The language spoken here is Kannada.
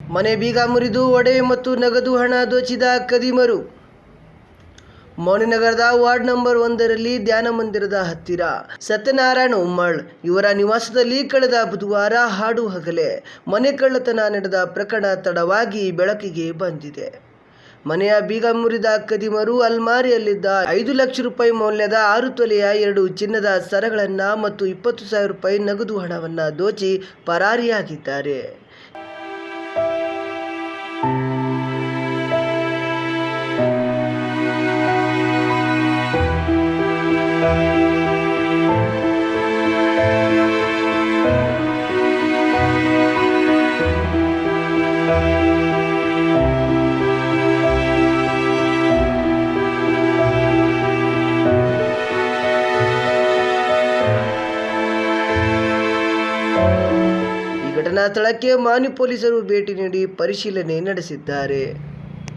ಮನೆ ಬೀಗ ಮುರಿದು ಒಡೆ ಮತ್ತು ನಗದು ಹಣ ದೋಚಿದ ಕದಿಮರು. ಮೌನಿನಗರದ ವಾರ್ಡ್ ನಂಬರ್ ಒಂದರಲ್ಲಿ ಧ್ಯಾನ ಮಂದಿರದ ಹತ್ತಿರ ಸತ್ಯನಾರಾಯಣ ಉಮ್ಮಳ್ ಇವರ ನಿವಾಸದಲ್ಲಿ ಕಳೆದ ಬುಧವಾರ ಹಾಡು ಹಗಲೆ, ಮನೆ ಕಳ್ಳತನ ನಡೆದ ಪ್ರಕರಣ ತಡವಾಗಿ ಬೆಳಕಿಗೆ ಬಂದಿದೆ. ಮನೆಯ ಬೀಗ ಮುರಿದ ಕದಿಮರು ಅಲ್ಮಾರಿಯಲ್ಲಿದ್ದ ಐದು ಲಕ್ಷ ರೂಪಾಯಿ ಮೌಲ್ಯದ ಆರು ತೊಲೆಯ ಎರಡು ಚಿನ್ನದ ಸರಗಳನ್ನು ಮತ್ತು ಇಪ್ಪತ್ತು ಸಾವಿರ ರೂಪಾಯಿ ನಗದು ಹಣವನ್ನು ದೋಚಿ ಪರಾರಿಯಾಗಿದ್ದಾರೆ. ಘಟನಾ ಸ್ಥಳಕ್ಕೆ ಮಾನ್ಯ ಪೊಲೀಸರು ಭೇಟಿ ನೀಡಿ ಪರಿಶೀಲನೆ ನಡೆಸಿದ್ದಾರೆ.